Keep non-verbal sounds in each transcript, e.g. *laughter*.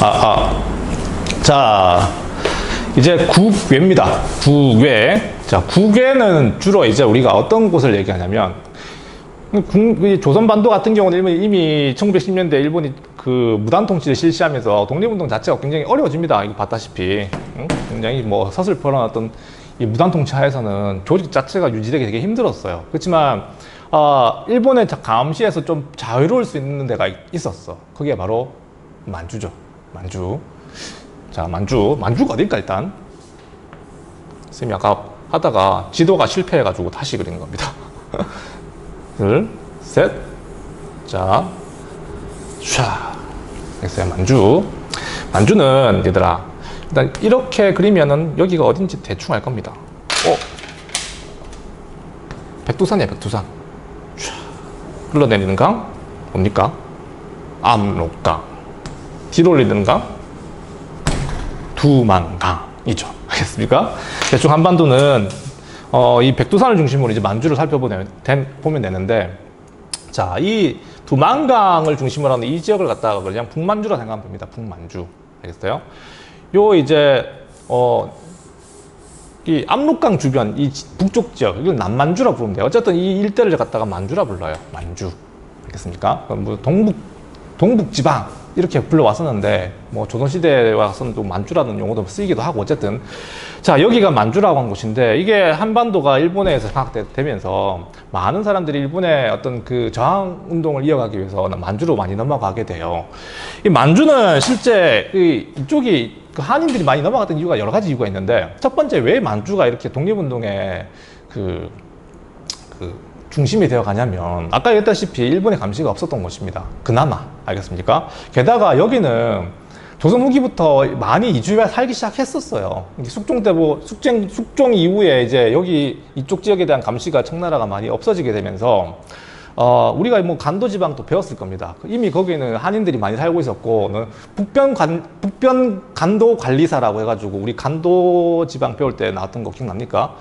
아, 아. 자, 이제 국외입니다. 국외. 자, 국외는 주로 이제 우리가 어떤 곳을 얘기하냐면, 조선반도 같은 경우는 이미, 이미 1910년대 일본이 그 무단 통치를 실시하면서 독립운동 자체가 굉장히 어려워집니다. 이거 봤다시피. 응? 굉장히 뭐 서슬퍼런 어떤 이 무단 통치 하에서는 조직 자체가 유지되기 되게 힘들었어요. 그렇지만, 어, 일본의 자- 감시에서 좀 자유로울 수 있는 데가 있- 있었어. 그게 바로 만주죠. 만주. 자, 만주. 만주가 어딜까, 일단? 쌤이 아까 하다가 지도가 실패해가지고 다시 그린 겁니다. *laughs* 둘, 셋. 자, 샤. 됐어요, 만주. 만주는, 얘들아, 일단 이렇게 그리면은 여기가 어딘지 대충 알 겁니다. 어? 백두산이야, 백두산. 샤. 흘러내리는 강? 뭡니까? 압록강. 뒤로 올리는 강? 두만강이죠. *laughs* 알겠습니까? 대충 한반도는 어, 이 백두산을 중심으로 이제 만주를 살펴보면 되는데 자, 이 두만강을 중심으로 하는 이 지역을 갖다가 그냥 북만주라 생각하면 됩니다. 북만주. 알겠어요? 요 이제 어, 이 압록강 주변 이 지- 북쪽 지역 이걸 남만주라 부르면 돼요. 어쨌든 이 일대를 갖다가 만주라 불러요. 만주. 알겠습니까? 뭐 동북 동북 지방 이렇게 불러왔었는데 뭐 조선 시대에 와서는 또 만주라는 용어도 쓰이기도 하고 어쨌든 자 여기가 만주라고 하는 곳인데 이게 한반도가 일본에서 장악되면서 많은 사람들이 일본의 어떤 그 저항 운동을 이어가기 위해서 만주로 많이 넘어가게 돼요. 이 만주는 실제 이 이쪽이 그 한인들이 많이 넘어갔던 이유가 여러 가지 이유가 있는데 첫 번째 왜 만주가 이렇게 독립운동에 그, 그 중심이 되어 가냐면 아까 얘기했다시피 일본의 감시가 없었던 곳입니다. 그나마 알겠습니까? 게다가 여기는 조선 후기부터 많이 이주해 살기 시작했었어요. 숙종 때뭐 숙종 이후에 이제 여기 이쪽 지역에 대한 감시가 청나라가 많이 없어지게 되면서 어, 우리가 뭐 간도 지방도 배웠을 겁니다. 이미 거기는 한인들이 많이 살고 있었고, 어, 북변 간, 북변 간도 관리사라고 해가지고, 우리 간도 지방 배울 때 나왔던 거 기억납니까?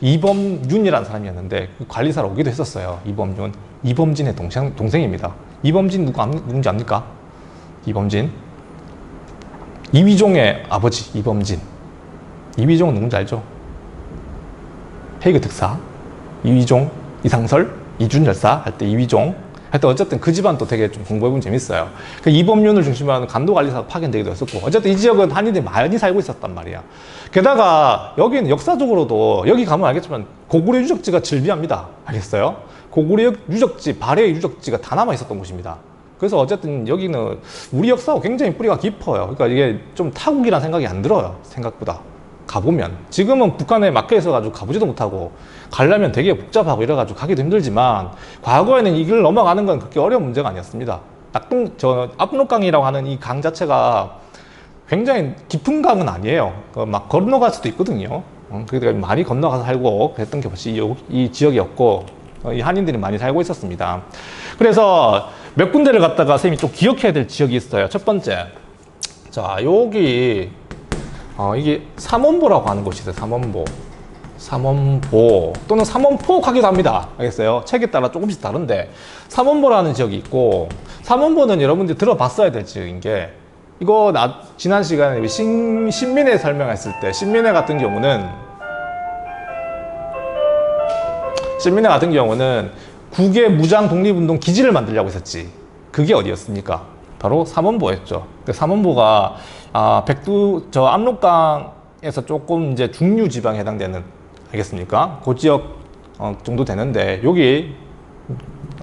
이범윤이라는 사람이었는데, 그 관리사로 오기도 했었어요. 이범윤. 이범진의 동생, 동생입니다. 이범진 누구, 압- 누군지 압니까? 이범진. 이위종의 아버지, 이범진. 이위종은 누군지 알죠? 헤이그 특사. 이위종, 이상설, 이준열사 할 때 이위종. 하여튼 어쨌든 그 집안도 되게 좀 공부해보면 재밌어요. 그 이범윤을 중심으로 하는 간도관리사가 파견되기도 했었고, 어쨌든 이 지역은 한인들이 많이 살고 있었단 말이야. 게다가 여기는 역사적으로도 여기 가면 알겠지만 고구려 유적지가 즐비합니다. 알겠어요? 고구려 유적지, 발해 유적지가 다 남아 있었던 곳입니다. 그래서 어쨌든 여기는 우리 역사하고 굉장히 뿌리가 깊어요. 그러니까 이게 좀 타국이라는 생각이 안 들어요. 생각보다. 가보면. 지금은 북한에 막혀 있어가지고 가보지도 못하고 가려면 되게 복잡하고 이래가지고 가기도 힘들지만 과거에는 이 길을 넘어가는 건 그렇게 어려운 문제가 아니었습니다. 낙동, 저, 압록강이라고 하는 이 강 자체가 굉장히 깊은 강은 아니에요. 그막 건너갈 수도 있거든요. 어, 그러니까 많이 건너가서 살고 그랬던 게 벌써 이, 이 지역이었고 어, 이 한인들이 많이 살고 있었습니다. 그래서 몇 군데를 갖다가 선생님이 좀 기억해야 될 지역이 있어요. 첫 번째. 자, 여기, 어, 이게 삼원보라고 하는 곳이 있어요. 삼원보. 삼원보. 또는 삼원포 하기도 합니다. 알겠어요? 책에 따라 조금씩 다른데, 삼원보라는 지역이 있고, 삼원보는 여러분들이 들어봤어야 될 지역인 게, 이거 나, 지난 시간에 신, 신민회 설명했을 때, 신민회 같은 경우는, 신민회 같은 경우는 국외 무장 독립운동 기지를 만들려고 했었지. 그게 어디였습니까? 바로 삼원보였죠. 그 삼원보가 아, 백두 저 압록강에서 조금 이제 중류 지방에 해당되는 알겠습니까? 그 지역 어, 정도 되는데 여기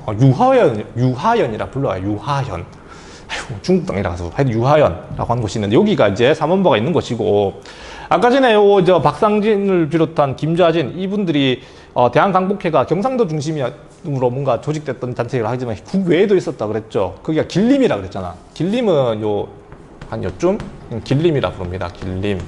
어, 유하연 유하연이라 불러요. 유하연. 아이고, 중국 땅이라 가서 하여튼 유하연이라고 하는 곳이 있는데 여기가 이제 삼원보가 있는 곳이고 아까 전에 요 저 박상진을 비롯한 김좌진 이분들이 어, 대한강복회가 경상도 중심으로 뭔가 조직됐던 단체라 하지만 국외에도 있었다 그랬죠. 거기가 길림이라 그랬잖아. 길림은 요 한 요쯤 길림이라 부릅니다. 길림이라고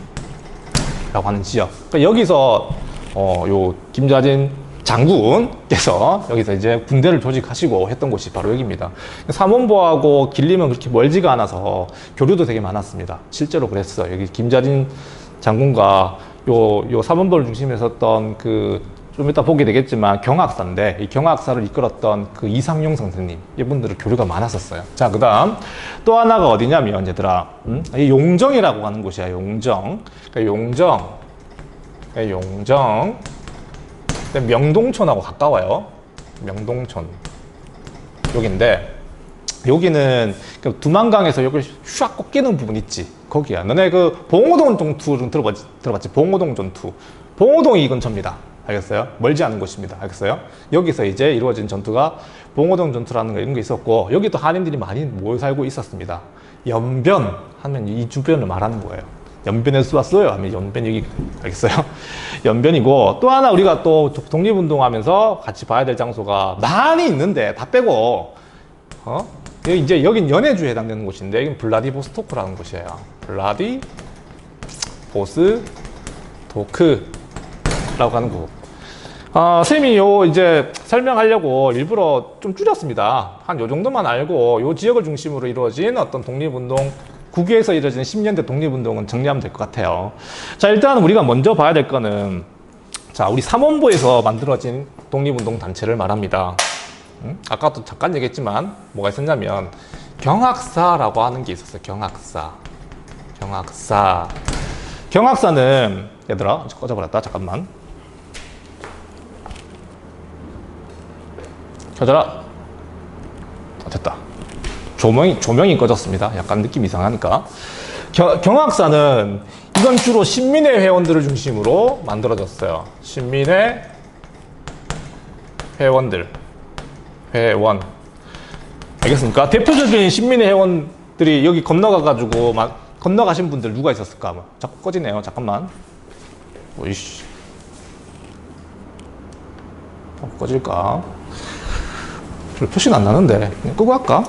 하는 지역. 그러니까 여기서 어, 요 김좌진 장군께서 여기서 이제 군대를 조직하시고 했던 곳이 바로 여기입니다. 삼원보하고 길림은 그렇게 멀지가 않아서 교류도 되게 많았습니다. 실제로 그랬어요. 여기 김자진 장군과 요, 요 삼원보를 중심에 섰던 그 좀 이따 보게 되겠지만 경학사인데 이 경학사를 이끌었던 그 이상용 선생님 이분들은 교류가 많았었어요. 자 그 다음 또 하나가 어디냐면 얘들아 음? 이 용정이라고 하는 곳이야 용정. 그러니까 용정, 네, 용정. 근데 명동촌하고 가까워요. 명동촌 여기인데 여기는 그 두만강에서 여기 슉 꺾이는 부분 있지 거기야. 너네 그 봉오동 전투 들어봤지 들어봤지? 봉오동 전투. 봉오동이 이 근처입니다. 알겠어요? 멀지 않은 곳입니다. 알겠어요? 여기서 이제 이루어진 전투가 봉오동 전투라는 거 이런 게 있었고 여기 또 한인들이 많이 모여 살고 있었습니다. 연변 하면 이 주변을 말하는 거예요 연변에서 왔어요 하면 연변 여기 알겠어요 *laughs* 연변이고 또 하나 우리가 또 독립운동하면서 같이 봐야 될 장소가 많이 있는데 다 빼고 어? 이제 여긴 연해주에 해당되는 곳인데 여긴 블라디보스토크라는 곳이에요. 블라디 보스 도크라고 하는 곳. 아, 쌤이 요 이제 설명하려고 일부러 좀 줄였습니다. 한 요 정도만 알고 요 지역을 중심으로 이루어진 어떤 독립운동 국외에서 이루어진 10년대 독립운동은 정리하면 될 것 같아요. 자, 일단 우리가 먼저 봐야 될 거는 자, 우리 삼원부에서 만들어진 독립운동 단체를 말합니다. 음? 아까도 잠깐 얘기했지만 뭐가 있었냐면 경학사라고 하는 게 있었어요. 경학사. 경학사. 경학사는 얘들아 꺼져버렸다. 잠깐만. 켜져라. 아, 됐다. 조명이 조명이 꺼졌습니다. 약간 느낌 이상하니까. 겨- 경학사는 이건 주로 신민회 회원들을 중심으로 만들어졌어요. 신민회 회원들. 회원. 알겠습니까? 대표적인 신민의 회원들이 여기 건너가가지고 막 건너가신 분들 누가 있었을까? 뭐. 자꾸 꺼지네요. 잠깐만. 오이씨. 어, 꺼질까? 별 표시는 안 나는데. 끄고 할까?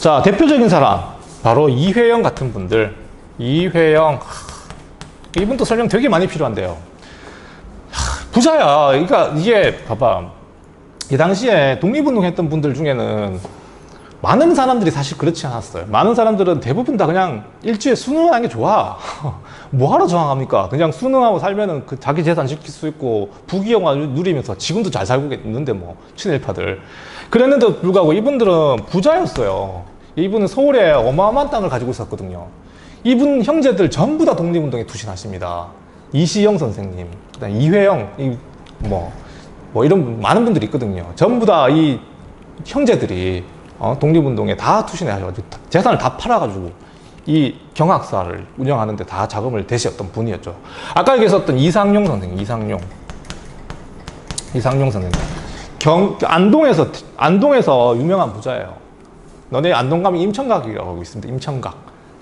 자, 대표적인 사람. 바로 이회영 같은 분들. 이회영. 하, 이분도 설명 되게 많이 필요한데요. 하, 부자야. 그러니까 이게, 봐봐. 이 당시에 독립운동 했던 분들 중에는 많은 사람들이 사실 그렇지 않았어요. 많은 사람들은 대부분 다 그냥 일주일에 수능하는 게 좋아. *laughs* 뭐하러 저항합니까? 그냥 수능하고 살면은 그 자기 재산 지킬 수 있고 부귀영화 누리면서 지금도 잘 살고 있는데 뭐 친일파들. 그랬는데도 불구하고 이분들은 부자였어요. 이분은 서울에 어마어마한 땅을 가지고 있었거든요. 이분 형제들 전부 다 독립운동에 투신하십니다. 이시영 선생님, 그다음 이회영, 이 뭐. 뭐 이런 많은 분들이 있거든요. 전부 다 이 형제들이 어, 독립운동에 다 투신해 하셔가지고 다- 재산을 다 팔아가지고 이 경학사를 운영하는데 다 자금을 대시했던 분이었죠. 아까 얘기했었던 이상용 선생님, 이상용. 이상용 선생님. 경, 안동에서, 안동에서 유명한 부자예요. 너네 안동 가면 임청각이라고 하고 있습니다.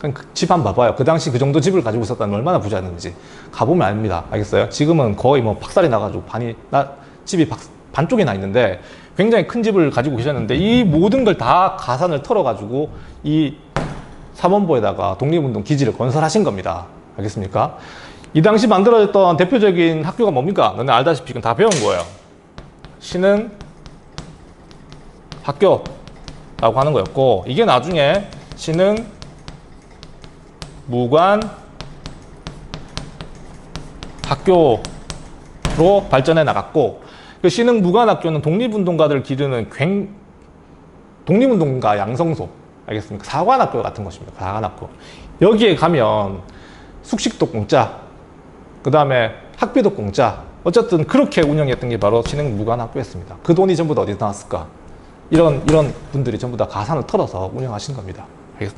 그냥 그집 한번 봐봐요. 그 당시 그 정도 집을 가지고 있었다면 얼마나 부자였는지. 가보면 압니다. 알겠어요? 지금은 거의 뭐 박살이 나가지고 반이, 나, 집이 박, 반쪽이 나 있는데 굉장히 큰 집을 가지고 계셨는데 이 모든 걸 다 가산을 털어가지고 이 삼원보에다가 독립운동 기지를 건설하신 겁니다. 알겠습니까? 이 당시 만들어졌던 대표적인 학교가 뭡니까? 너네 알다시피 이건 다 배운 거예요. 신흥 학교라고 하는 거였고 이게 나중에 신흥 무관 학교로 발전해 나갔고 그 신흥 무관학교는 독립운동가들을 기르는 굉 독립운동가 양성소 알겠습니까? 사관학교 같은 것입니다. 사관학교 여기에 가면 숙식도 공짜 그 다음에 학비도 공짜 어쨌든 그렇게 운영했던 게 바로 신흥 무관학교였습니다. 그 돈이 전부 다 어디서 나왔을까? 이런 이런 분들이 전부 다 가산을 털어서 운영하신 겁니다.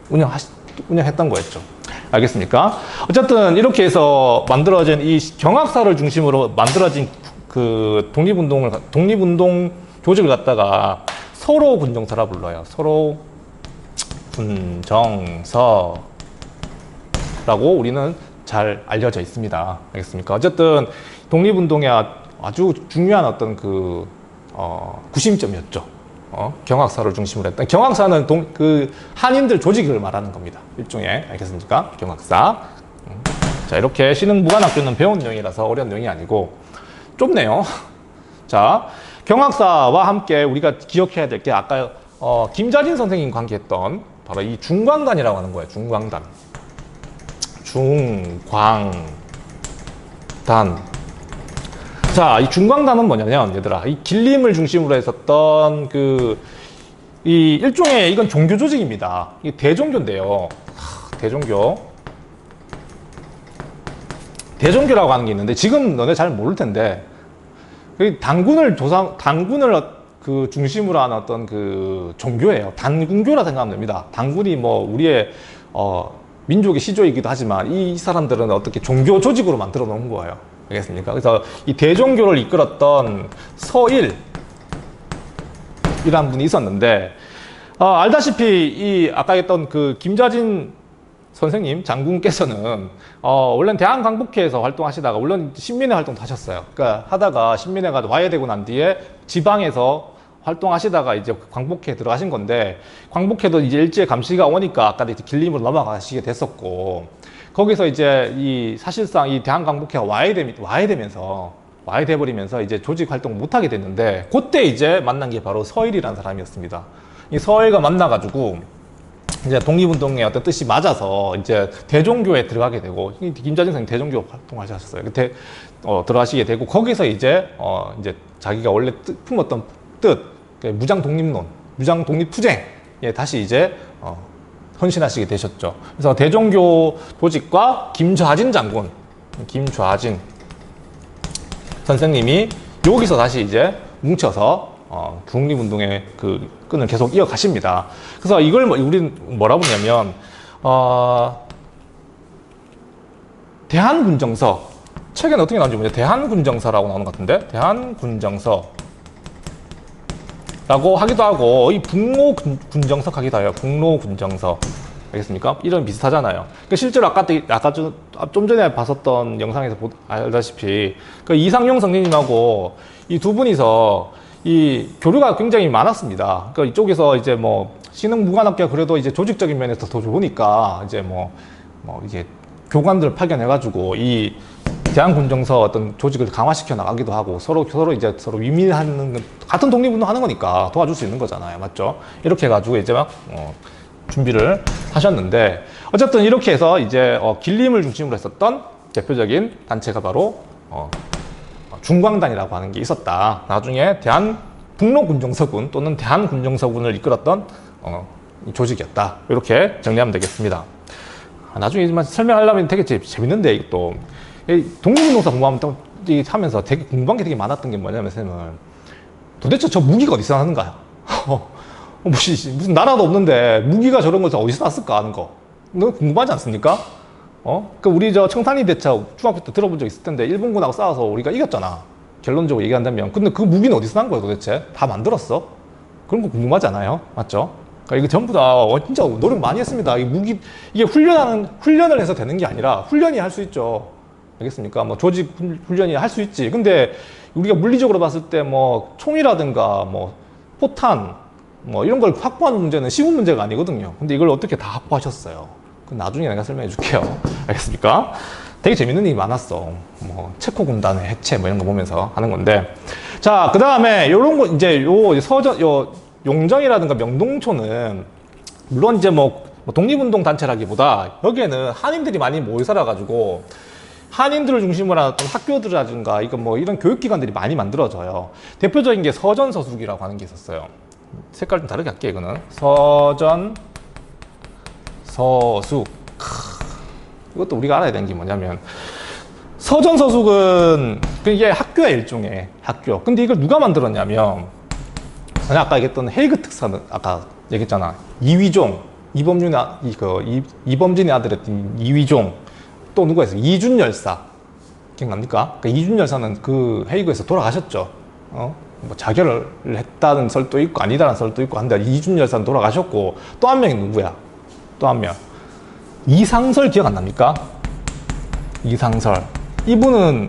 운영하시 운영했던 거였죠. 알겠습니까? 어쨌든 이렇게 해서 만들어진 이 경학사를 중심으로 만들어진 그 독립운동을 독립운동 조직을 갖다가 서로 군정서라 불러요. 서로 군정서라고 우리는 잘 알려져 있습니다. 알겠습니까? 어쨌든 독립운동의 아주 중요한 어떤 그 어, 구심점이었죠. 어, 경학사를 중심으로 했던 경학사는 동, 그 한인들 조직을 말하는 겁니다. 일종의 알겠습니까? 경학사. 음. 자 이렇게 신흥 무관학교는 배운 내용이라서 어려운 내용이 아니고 좁네요. *laughs* 자 경학사와 함께 우리가 기억해야 될 게 아까 어, 김자진 선생님 관계했던 바로 이 중광단이라고 하는 거예요. 중광단. 중광단. 자, 이 중광단은 뭐냐면, 얘들아, 이 길림을 중심으로 했었던 그, 이 일종의 이건 종교 조직입니다. 이 대종교인데요. 하, 대종교. 대종교라고 하는 게 있는데, 지금 너네 잘 모를 텐데, 그 단군을 조상, 단군을 어- 그 중심으로 하는 어떤 그 종교예요. 단군교라 생각하면 됩니다. 단군이 뭐 우리의 어, 민족의 시조이기도 하지만 이 사람들은 어떻게 종교 조직으로 만들어 놓은 거예요. 알겠습니까? 그래서 이 대종교를 이끌었던 서일 이라는 분이 있었는데 어, 알다시피 이 아까 했던 그 김자진 선생님 장군께서는 어, 원래는 대한광복회에서 활동하시다가 물론 신민회 활동도 하셨어요. 그러니까 하다가 신민회가 와해되고 난 뒤에 지방에서 활동하시다가 이제 광복회에 들어가신 건데 광복회도 이제 일제 감시가 오니까 아까 이제 길림으로 넘어가시게 됐었고 거기서 이제 이 사실상 이 대한광복회가 와해되, 와해되면서 와해돼 버리면서 이제 조직 활동을 못 하게 됐는데 그때 이제 만난 게 바로 서일이라는 사람이었습니다. 이 서일과 만나가지고 이제 독립운동의 어떤 뜻이 맞아서 이제 대종교에 들어가게 되고 이 김자진 선생 대종교 활동하셨어요. 그때 어, 들어가시게 되고 거기서 이제 어 이제 자기가 원래 뜻, 품었던 뜻그 무장 독립론, 무장 독립 투쟁에 다시 이제 어, 헌신하시게 되셨죠. 그래서 대종교 조직과 김좌진 장군, 김좌진 선생님이 여기서 다시 이제 뭉쳐서 어, 독립운동의 그 끈을 계속 이어가십니다. 그래서 이걸 뭐- 우리는 뭐라 보냐면 어, 대한군정서 책에는 어떻게 나오는지 모르겠는데 대한군정서라고 나오는 것 같은데 대한군정서 라고 하기도 하고 이 북로 군- 군정서 하기도 해요. 북로 군정서. 알겠습니까? 이름 비슷하잖아요. 그 실제로 아까 때- 아까 좀, 좀 전에 봤었던 영상에서 보- 알다시피 그 이상용 선생님하고 이 두 분이서 이 교류가 굉장히 많았습니다. 그러니까 이쪽에서 이제 뭐 신흥 무관학교 그래도 이제 조직적인 면에서 더 좋으니까 이제 뭐, 뭐 이제 교관들 파견해가지고 이 대한군정서 어떤 조직을 강화시켜 나가기도 하고 서로 서로 이제 서로 위민하는 같은 독립운동 하는 거니까 도와줄 수 있는 거잖아요, 맞죠? 이렇게 해가지고 이제 막 어, 준비를 하셨는데 어쨌든 이렇게 해서 이제 어, 길림을 중심으로 했었던 대표적인 단체가 바로 어, 중광단이라고 하는 게 있었다. 나중에 대한 북로군정서군 또는 대한군정서군을 이끌었던 어, 이 조직이었다. 이렇게 정리하면 되겠습니다. 아, 나중에 만 설명하려면 되게 재- 재밌는데 이것도 이 독립운동사 공부하면 또 이- 하면서 되게 궁금한 게 되게 많았던 게 뭐냐면 쌤은 도대체 저 무기가 어디서 나는가? *laughs* 어, 무슨 무슨 나라도 없는데 무기가 저런 것을 어디서 났을까 하는 거. 너 궁금하지 않습니까? 어? 그 우리 저 청탄리 대차 중학교 때 들어본 적 있을 텐데 일본군하고 싸워서 우리가 이겼잖아. 결론적으로 얘기한다면. 근데 그 무기는 어디서 난 거야 도대체? 다 만들었어? 그런 거 궁금하지 않아요? 맞죠? 그러니까 이거 전부 다 어, 진짜 노력 많이 했습니다. 이 무기 이게 훈련하는 훈련을 해서 되는 게 아니라 훈련이 할 수 있죠. 알겠습니까? 뭐 조직 훈- 훈련이 할 수 있지. 근데 우리가 물리적으로 봤을 때 뭐 총이라든가 뭐 포탄 뭐 이런 걸 확보하는 문제는 쉬운 문제가 아니거든요. 근데 이걸 어떻게 다 확보하셨어요? 그 나중에 내가 설명해 줄게요. *laughs* 알겠습니까? 되게 재밌는 일이 많았어. 뭐 체코 군단의 해체 뭐 이런 거 보면서 하는 건데. 자, 그 다음에 요런 거 이제 요 서전 요 용정이라든가 명동초는 물론 이제 뭐, 뭐 독립운동 단체라기보다 여기에는 한인들이 많이 모여 살아 가지고 한인들을 중심으로 한 학교들이라든가 이거 뭐 이런 교육기관들이 많이 만들어져요. 대표적인 게 서전서숙이라고 하는 게 있었어요. 색깔 좀 다르게 할게요, 이거는. 서전, 서숙. 크, 이것도 우리가 알아야 되는 게 뭐냐면 서전서숙은 그 이게 학교의 일종의 학교. 근데 이걸 누가 만들었냐면 아까 얘기했던 헤이그 특사는 아까 얘기했잖아. 이위종, 이범준의 아, 이, 그, 이, 이범진의 아들이었던 이위종, 또 누가 있어? 이준 열사. 기억납니까? 그 이준 열사는 그 헤이그에서 돌아가셨죠. 어? 뭐 자결을 했다는 설도 있고 아니다는 설도 있고 한데 이준 열사는 돌아가셨고 또 한 명이 누구야? 또 한 명. 이상설 기억 안 납니까? 이상설. 이분은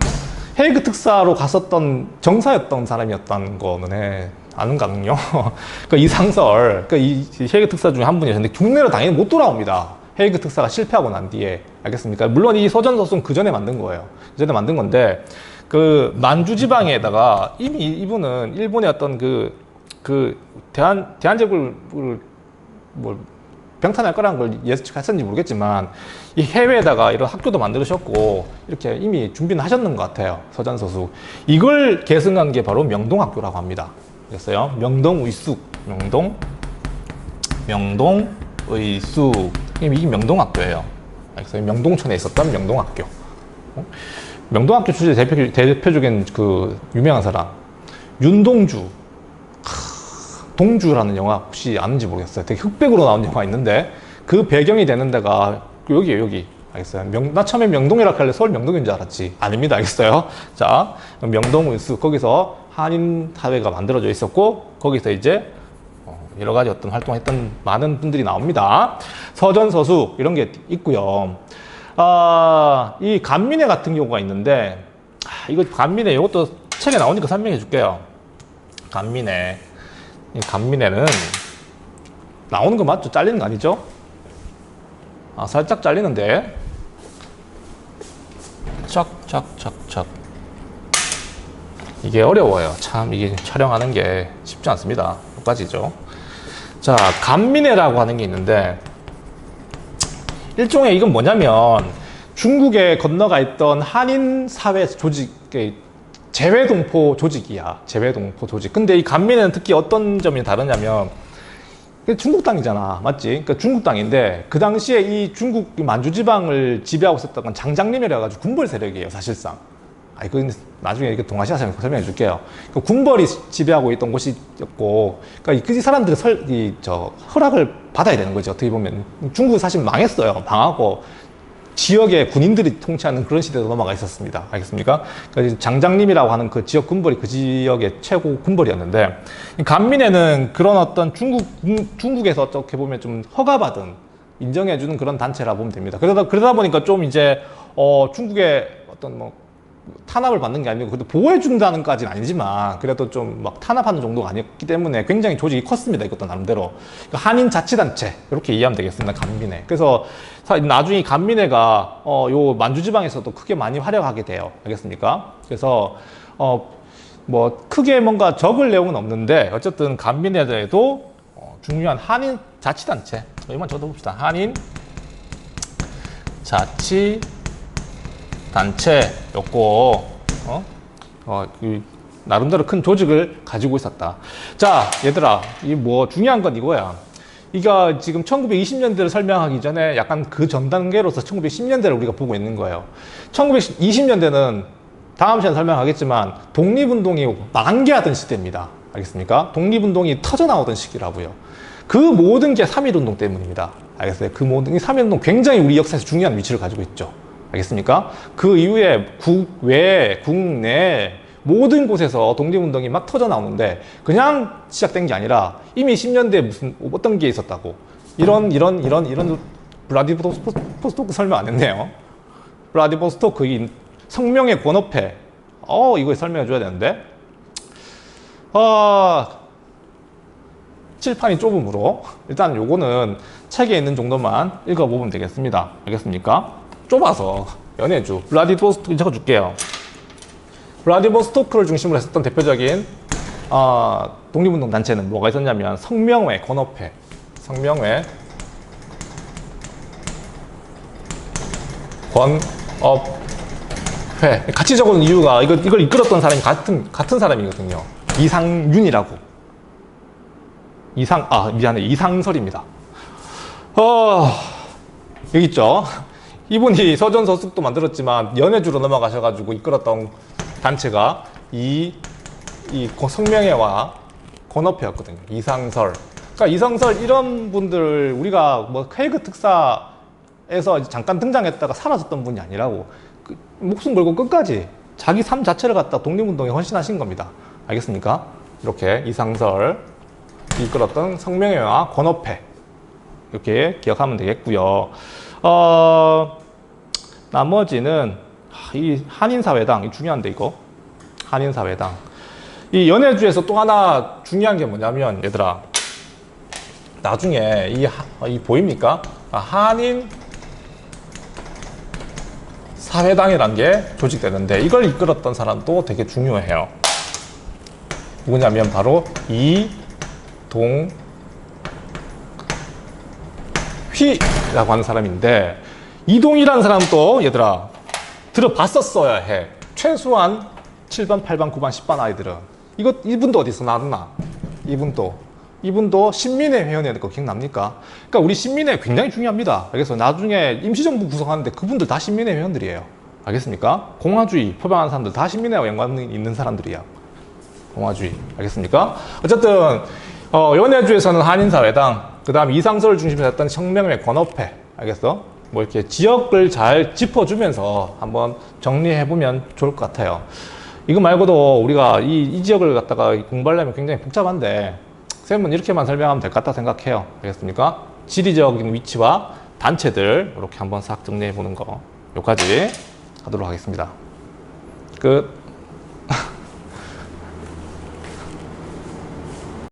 헤이그 특사로 갔었던 정사였던 사람이었다는 거는 해. 아는가는요? *laughs* 그 이상설, 그 이 헤이그 특사 중에 한 분이었는데 국내로 당연히 못 돌아옵니다. 헤이그 특사가 실패하고 난 뒤에 알겠습니까? 물론 이 서전서수는 그 전에 만든 거예요. 그 전에 만든 건데 그 만주 지방에다가 이미 이분은 일본의 어떤 그그 대한 대한제국을 뭘 병탄할 거라는 걸 예측했었는지 모르겠지만 이 해외에다가 이런 학교도 만들으셨고 이렇게 이미 준비는 하셨는 것 같아요 서전서수. 이걸 계승한 게 바로 명동학교라고 합니다. 그랬어요. 명동 의숙 명동 명동 의숙. 이게 명동학교예요. 그래서 명동촌에 있었던 명동학교. 어? 명동학교 출신 대표, 대표적인 그 유명한 사람 윤동주 동주라는 영화 혹시 아는지 모르겠어요. 되게 흑백으로 나온 영화 있는데 그 배경이 되는 데가 여기에요, 여기. 알겠어요? 명, 나 처음에 명동이라고 할래 서울 명동인 줄 알았지. 아닙니다. 알겠어요? *laughs* 자, 명동 운수 거기서 한인 사회가 만들어져 있었고 거기서 이제 어, 여러 가지 어떤 활동했던 많은 분들이 나옵니다. 서전서수 이런 게 있고요. 아, 이 간민회 같은 경우가 있는데 아, 이거 간민회 이것도 책에 나오니까 설명해 줄게요. 간민회. 이 간민회는 나오는 거 맞죠? 잘리는 거 아니죠? 아, 살짝 잘리는데. 짝짝짝짝. 이게 어려워요. 참 이게 촬영하는 게 쉽지 않습니다. 여기까지죠. 자, 간민회라고 하는 게 있는데 일종의 이건 뭐냐면 중국에 건너가 있던 한인 사회 조직의 재외동포 조직이야. 재외동포 조직. 근데 이 간민회는 특히 어떤 점이 다르냐면 중국 땅이잖아. 맞지? 그러니까 중국 땅인데 그 당시에 이 중국 만주 지방을 지배하고 있었던 건 장장림이라 가지고 군벌 세력이에요, 사실상. 아, 이거 나중에 이렇게 동아시아에서 설명해 줄게요. 그 군벌이 지배하고 있던 곳이었고, 그러니까 그 사람들이 설, 이, 저, 허락을 받아야 되는 거죠. 어떻게 보면. 중국 사실 망했어요. 망하고, 지역의 군인들이 통치하는 그런 시대로 넘어가 있었습니다. 알겠습니까? 그러니까 장장님이라고 하는 그 지역 군벌이 그 지역의 최고 군벌이었는데, 이 간민회는 그런 어떤 중국, 중국에서 어떻게 보면 좀 허가받은, 인정해주는 그런 단체라 보면 됩니다. 그러다, 그러다 보니까 좀 이제, 어, 중국의 어떤 뭐, 탄압을 받는 게 아니고 그래도 보호해준다는 까지는 아니지만 그래도 좀 막 탄압하는 정도가 아니었기 때문에 굉장히 조직이 컸습니다. 이것도 나름대로 그러니까 한인 자치단체 이렇게 이해하면 되겠습니다. 간민회. 그래서 사- 나중에 이 간민회가 어, 요 만주 지방에서도 크게 많이 활약하게 돼요. 알겠습니까? 그래서 어, 뭐 크게 뭔가 적을 내용은 없는데 어쨌든 간민회에도 어, 중요한 한인 자치단체 이만 적어봅시다. 한인 자치 단체였고 어? 어, 이 나름대로 큰 조직을 가지고 있었다. 자, 얘들아, 이 뭐 중요한 건 이거야. 이가 지금 1920년대를 설명하기 전에 약간 그 전 단계로서 1910년대를 우리가 보고 있는 거예요. 1920년대는 다음 시간에 설명하겠지만 독립운동이 만개하던 시대입니다. 알겠습니까? 독립운동이 터져 나오던 시기라고요. 그 모든 게 3.1운동 때문입니다. 알겠어요? 그 모든 게 3.1운동 굉장히 우리 역사에서 중요한 위치를 가지고 있죠. 알겠습니까? 그 이후에 국외, 국내 모든 곳에서 독립운동이 막 터져 나오는데 그냥 시작된 게 아니라 이미 10년대에 무슨 어떤 게 있었다고 이런 이런 이런 이런 블라디보스토크 설명 안 했네요. 블라디보스토크 이 성명의 권업회 어 이거 설명해 줘야 되는데 아 칠판이 좁으므로 일단 요거는 책에 있는 정도만 읽어보면 되겠습니다. 알겠습니까? 좁아서 연해주 블라디보스토크 적어 줄게요. 블라디보스토크를 중심으로 했었던 대표적인 어, 독립운동 단체는 뭐가 있었냐면 성명회, 권업회, 성명회, 권업회 같이 적어놓은 이유가 이걸, 이걸 이끌었던 사람이 같은 같은 사람이거든요. 이상윤이라고. 이상 아 미안해 이상설입니다. 어 여기 있죠. 이분이 서전서숙도 만들었지만 연해주로 넘어가셔가지고 이끌었던 단체가 이, 이 성명회와 권업회였거든요. 이상설. 그러니까 이상설 이런 분들 우리가 뭐 케이크 특사에서 잠깐 등장했다가 사라졌던 분이 아니라고 그 목숨 걸고 끝까지 자기 삶 자체를 갖다 독립운동에 헌신하신 겁니다. 알겠습니까? 이렇게 이상설 이끌었던 성명회와 권업회 이렇게 기억하면 되겠고요. 어, 나머지는 이 한인사회당 이 중요한데 이거 한인사회당 이 연해주에서 또 하나 중요한 게 뭐냐면 얘들아 나중에 이, 하- 이 보입니까? 아, 한인 사회당이란 게 조직되는데 이걸 이끌었던 사람도 되게 중요해요. 누구냐면 바로 이동 휘 라고 하는 사람인데 이동이라는 사람도 얘들아 들어봤었어야 해. 최소한 7번, 8번, 9번, 10번 아이들은 이거 이분도 어디서 나왔나? 이분도 이분도 신민회 회원이었는 거 기억납니까? 그러니까 우리 신민회 굉장히 중요합니다. 그래서 나중에 임시정부 구성하는데 그분들 다 신민회 회원들이에요. 알겠습니까? 공화주의 포병하는 사람들 다 신민회와 연관 있는 사람들이야. 공화주의. 알겠습니까? 어쨌든 어, 연해주에서는 한인사회당, 그 다음 이상서를 중심으로 했던 혁명의 권업회. 알겠어? 뭐 이렇게 지역을 잘 짚어주면서 한번 정리해보면 좋을 것 같아요. 이거 말고도 우리가 이, 이 지역을 갖다가 공부하려면 굉장히 복잡한데, 쌤은 이렇게만 설명하면 될 것 같다 생각해요. 알겠습니까? 지리적인 위치와 단체들, 이렇게 한번 싹 정리해보는 거. 여기까지 하도록 하겠습니다. 끝. *laughs*